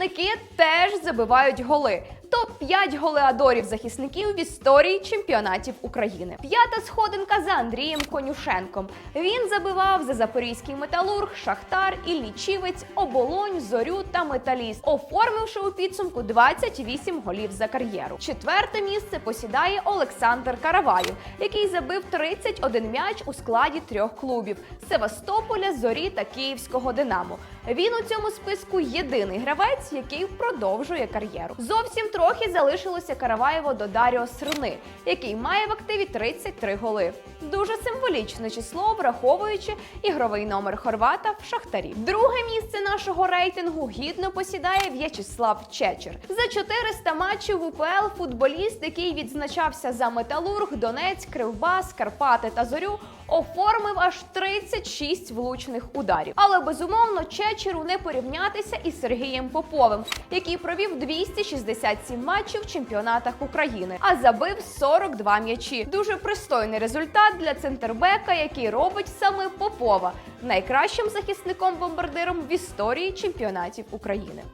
Захисники теж забивають голи. Топ-5 голеадорів захисників в історії чемпіонатів України. П'ята сходинка за Андрієм Конюшенком. Він забивав за запорізький металург, Шахтар, Іллічівець, Оболонь, Зорю та Металіст, оформивши у підсумку 28 голів за кар'єру. Четверте місце посідає Олександр Караваєв, який забив 31 м'яч у складі трьох клубів Севастополя, Зорі та Київського Динамо. Він у цьому списку єдиний гравець, який продовжує кар'єру. Зовсім трохи залишилося Караваєво до Даріо Срни, який має в активі 33 голи. Дуже символічне число, враховуючи ігровий номер Хорвата в Шахтарі. Друге місце нашого рейтингу гідно посідає В'ячеслав Чечер. За 400 матчів УПЛ футболіст, який відзначався за Металург, Донець, Кривбас, Карпати та Зорю, оформив аж 36 влучних ударів. Але безумовно Чечеру не порівнятися із Сергієм Поповим, який провів 267 матчів в чемпіонатах України, а забив 42 м'ячі. Дуже пристойний результат для центрбека, який робить саме Попова найкращим захисником бомбардиром в історії чемпіонатів України.